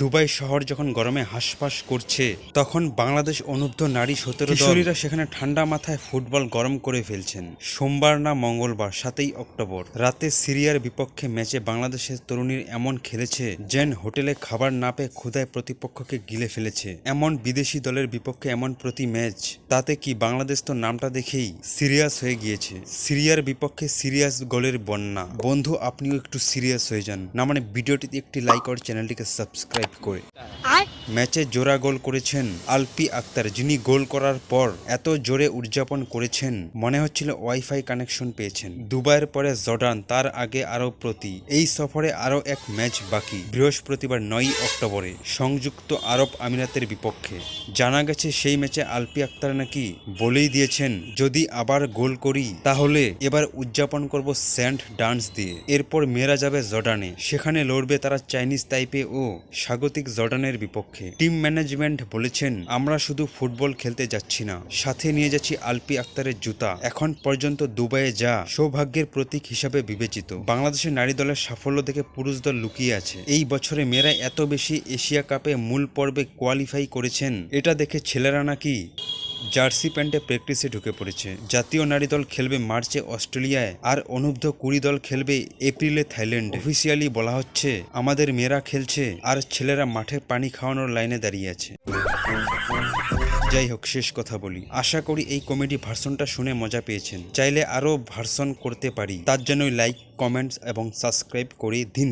Dubai শহর যখন গরমে হাঁসফাঁস করছে, তখন বাংলাদেশ অনুব্ধ নারী সতেরো কিশোরীরা সেখানে ঠান্ডা মাথায় ফুটবল গরম করে ফেলছেন। সোমবার না মঙ্গলবার, সাতই অক্টোবর, রাতে সিরিয়ার বিপক্ষে ম্যাচে বাংলাদেশের তরুণীর এমন খেলেছে, যেন হোটেলে খাবার না পেয়ে ক্ষুধায় প্রতিপক্ষকে গিলে ফেলেছে। এমন বিদেশি দলের বিপক্ষে এমন প্রতি ম্যাচ, তাতে কি বাংলাদেশ তো নামটা দেখেই সিরিয়াস হয়ে গিয়েছে। সিরিয়ার বিপক্ষে সিরিয়াস গোলের বন্যা। বন্ধু, আপনিও একটু সিরিয়াস হয়ে যান। না মানে ভিডিওটিতে একটি লাইক আর চ্যানেলটিকে সাবস্ক্রাইব করে। ম্যাচে জোড়া গোল করেছেন আলপি আক্তার যিনি গোল করার পর এত জোরে উদযাপন করেছেন মনে হচ্ছিল ওয়াইফাই কানেকশন পেয়েছেন। দুবাইয়ের পরে জর্ডান তার আগে আরও প্রতি। এই সফরে আরও এক ম্যাচ বাকি বৃহস্পতিবার নয় অক্টোবরে সংযুক্ত আরব আমিরাতের বিপক্ষে। জানা গেছে সেই ম্যাচে আলপি আক্তার নাকি বলেই দিয়েছেন যদি আবার গোল করি তাহলে এবার উদযাপন করব স্যান্ড ডান্স দিয়ে। এরপর মেয়েরা যাবে জর্ডানে সেখানে লড়বে তারা চাইনিজ তাইপে ও স্বাগতিক জর্ডানের বিপক্ষে। টিম ম্যানেজমেন্ট বলেছেন, আমরা শুধু ফুটবল খেলতে যাচ্ছি না, সাথে নিয়ে যাচ্ছি আলপি আক্তারের জুতা। এখন পর্যন্ত দুবাইয়ে যা সৌভাগ্যের প্রতীক হিসাবে বিবেচিত। বাংলাদেশের নারী দলের সাফল্য দেখে পুরুষ দল লুকিয়ে আছে। এই বছরে মেয়েরা এত বেশি এশিয়া কাপে মূল পর্বে কোয়ালিফাই করেছেন। এটা দেখে ছেলেরা নাকি জার্সি প্যান্টে প্র্যাকটিসে ঢুকে পড়েছে। জাতীয় নারী দল খেলবে মার্চে অস্ট্রেলিয়ায় আর অনূর্ধ্ব কুড়ি দল খেলবে এপ্রিলে থাইল্যান্ড। অফিসিয়ালি বলা হচ্ছে, আমাদের মেয়েরা খেলছে আর ছেলেরা মাঠে পানি খাওয়ানোর লাইনে দাঁড়িয়ে আছে। যাই হোক, শেষ কথা বলি। আশা করি এই কমেডি ভার্সনটা শুনে মজা পেয়েছেন। চাইলে আরও ভার্সন করতে পারি। তার জন্যই লাইক, কমেন্টস এবং সাবস্ক্রাইব করে দিন।